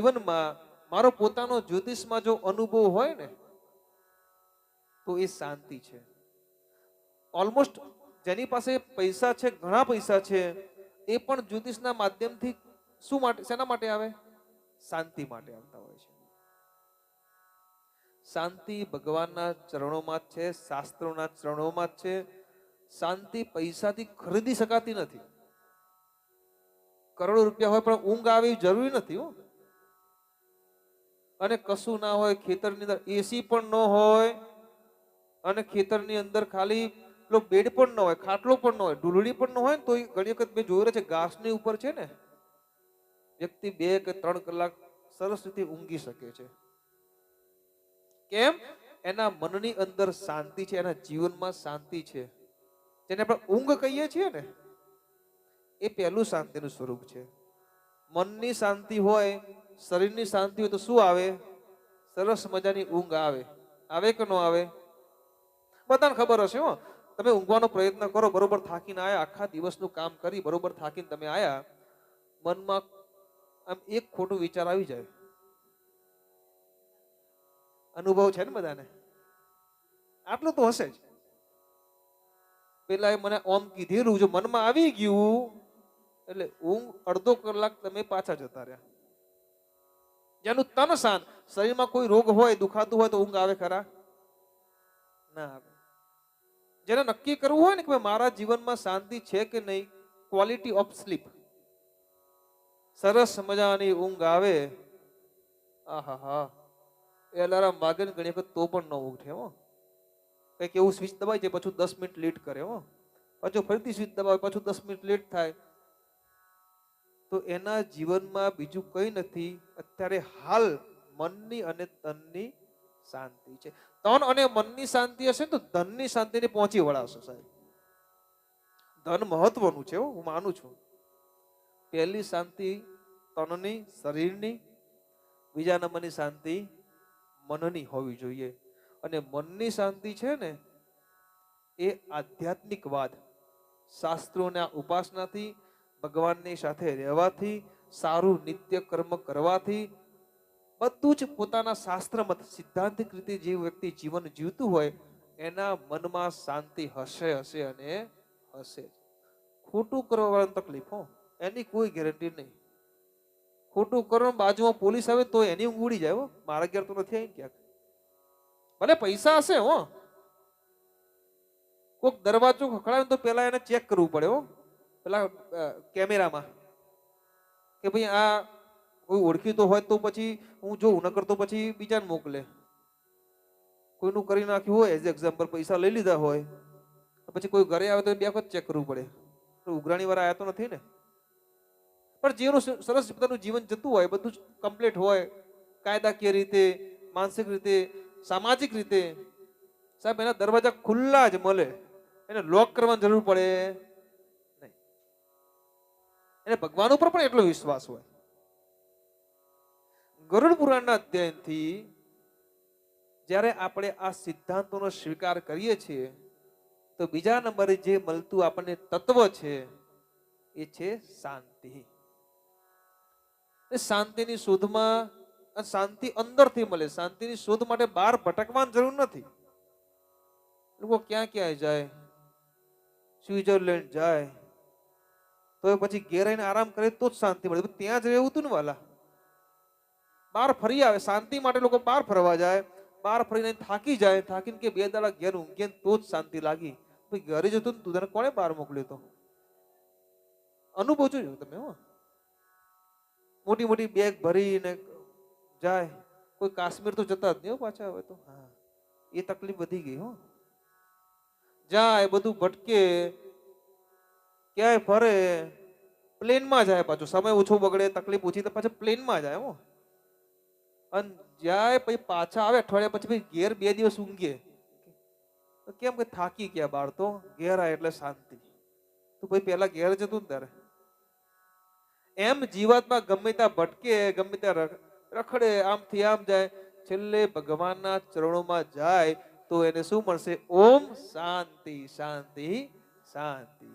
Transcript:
જીવનમાં મારો પોતાનો જ્યોતિષમાં જો અનુભવ હોય ને, તો એ શાંતિ છે. ઓલમોસ્ટ જેની પાસે પૈસા છે, ઘણા પૈસા છે, એ પણ જ્યોતિષના માધ્યમથી શું માટે, શેના માટે આવે? શાંતિ માટે આવતા હોય છે. શાંતિ ભગવાનના ચરણોમાં જ છે, શાસ્ત્રોના ચરણોમાં જ છે. શાંતિ પૈસાથી ખરીદી શકાતી નથી. કરોડો રૂપિયા હોય પણ ઊંઘ આવી જરૂરી નથી હો. અને કશું ના હોય, ખેતરની અંદર એસી પણ ન હોય અને ખેતરની અંદર ખાલી પેલો બેડ પણ ન હોય, ખાટલો પણ ન હોય ઢૂલડી પણ ન હોય ને, તો ઘણી વખત મેં જોયું છે, ઘાસની ઉપર છે ને, વ્યક્તિ બે કે ત્રણ કલાક સરસ રીતે ઊંઘી શકે છે. કેમ? એના મનની અંદર શાંતિ છે, એના જીવનમાં શાંતિ છે. જેને આપણે ઊંઘ કહીએ છીએ ને, એ પહેલું શાંતિનું સ્વરૂપ છે. મનની શાંતિ હોય શરીરની શાંતિ હોય તો શું આવે? સરસ મજાની ઊંઘ આવે. આવે કે ન આવે? બધાને ખબર હશે હો. તમે ઊંઘવાનો પ્રયત્ન કરો, બરોબર થાકીને આવ્યા આખા દિવસનું કામ કરી, બરોબર થાકીને તમે આવ્યા મનમાં આમ એક ખોટું વિચાર આવી જાય. અનુભવ છે ને બધાને? આટલું તો હશે જ. પેલા મને ઓમ કીધેલું, જો મનમાં આવી ગયું, એટલે ઊંઘ અડધો કલાક તમે પાછા જતા રહ્યા. જેનું તન શાંત શરીરમાં કોઈ રોગ હોય, દુખાતું હોય તો ઊંઘ આવે ખરા? ના આવે. જેને નક્કી કરવું હોય ને કે મારા જીવનમાં શાંતિ છે કે નહીં ક્વોલિટી ઓફ સ્લીપ સરસ મજાની ઊંઘ આવે. આહા હા એ અલાર્મ વાગે ને ઘણી વખત તો પણ ન ઉઠે હો. કંઈક એવું સ્વિચ દબાઈ જાય પછી દસ મિનિટ લેટ કરે, હો. પાછું ફરીથી સ્વિચ દબાવે, પાછું દસ મિનિટ લેટ થાય. તો એના જીવનમાં બીજું કંઈ નથી, અત્યારે હાલ મનની અને તનની શાંતિ છે. તન અને મનની શાંતિ હશે તો ધનની શાંતિને પહોંચી વળાશે સાહેબ. ધન મહત્વનું છે હું માનું છું. પહેલી શાંતિ તનની, શરીરની, બીજા નંબરની શાંતિ મનની હોવી જોઈએ. અને મનની શાંતિ છે ને, એ આધ્યાત્મિક વાત શાસ્ત્રોના ઉપાસનાથી ભગવાનની સાથે રહેવાથી, સારું નિત્ય કર્મ કરવાથી, બધું જ પોતાના શાસ્ત્ર મત સિદ્ધાંતિક રીતે જે વ્યક્તિ જીવન જીવતું હોય, એના મનમાં શાંતિ હશે હશે અને હશે ખોટું કરવાની તકલીફ હો, એની કોઈ ગેરંટી નહીં. ખોટું કરો બાજુમાં પોલીસ આવે તો એની ઊંઘ ઉડી જાય મારા ઘેર તો નથી આવી ક્યાંક. ભલે પૈસા હશે હો. કોઈક દરવાજો ખખડાવે તો પેલા એને ચેક કરવું પડે હો. પેલા કેમેરામાં. કે ભાઈ આ કોઈ ઓળખીતો હોય તો પછી હું જોઉં, નકર તો પછી બીજાને મોકલે. કોઈનું કરી નાખ્યું હોય એઝ એક્ઝામ્પલ પૈસા લઈ લીધા હોય પછી કોઈ ઘરે આવે તો બે વખત ચેક કરવું પડે. ઉઘરાણી વાળા આવ્યા તો નથી ને? પણ જેનું સરસ પોતાનું જીવન જતું હોય, બધું જ કમ્પ્લીટ હોય, કાયદાકીય રીતે, માનસિક રીતે, સામાજિક રીતે, સાહેબ, એના દરવાજા ખુલ્લા જ મળે. એને લોક કરવાની જરૂર પડે. એને ભગવાન ઉપર પણ એટલો વિશ્વાસ હોય. ગરુડ પુરાણના અધ્યયનથી જ્યારે આપણે આ સિદ્ધાંતોનો સ્વીકાર કરીએ છીએ, તો બીજા નંબરે જે મળતું આપણને તત્વ છે, એ છે શાંતિ. શાંતિની શોધમાં શાંતિ અંદરથી મળે. શાંતિની શોધ માટે બહાર ભટકવાની જરૂર નથી. લોકો ક્યાં ક્યાં જાય? સ્વિટરલેન્ડ જાય. તો પછી ઘેર આવીને આરામ કરે તો જ શાંતિ મળે. ત્યાં જ રહેવું હતું ને વાલા. બહાર ફરી આવે, શાંતિ માટે લોકો બહાર ફરવા જાય, બહાર ફરીને થાકી જાય, થાકીને કે બે દાડા ઘેર ઊંઘે તો જ શાંતિ લાગી. ભાઈ, ઘરે જતું ને તું તને બહાર મોકલ્યો તો? અનુભવ જોજો તમે હો. મોટી મોટી બેગ ભરીને જાય. કોઈ કાશ્મીર તો જતા જ નહીં પાછા હવે તો. હા. એ તકલીફ વધી ગઈ હો. જાય, બધું ભટકે ક્યાંય ફરે, પ્લેનમાં જાય પાછું. સમય ઓછો બગડે, તકલીફ ઓછી તો પાછું પ્લેનમાં જાય હો. અને જાય પછી પાછા આવે, અઠવાડિયા પછી ઘેર બે દિવસ ઊંઘીએ કેમ કે થાકી ગયા બાર તો, ઘેર આવે એટલે શાંતિ. તો ભાઈ પહેલા ઘેર જતું ને ત્યારે એમ જીવાતમાં ગમે ત્યાં ભટકે, ગમે ત્યાં રખડે, આમથી આમ જાય. છેલ્લે ભગવાનના ચરણોમાં જાય, તો એને શું મળશે? ઓમ શાંતિ શાંતિ શાંતિ.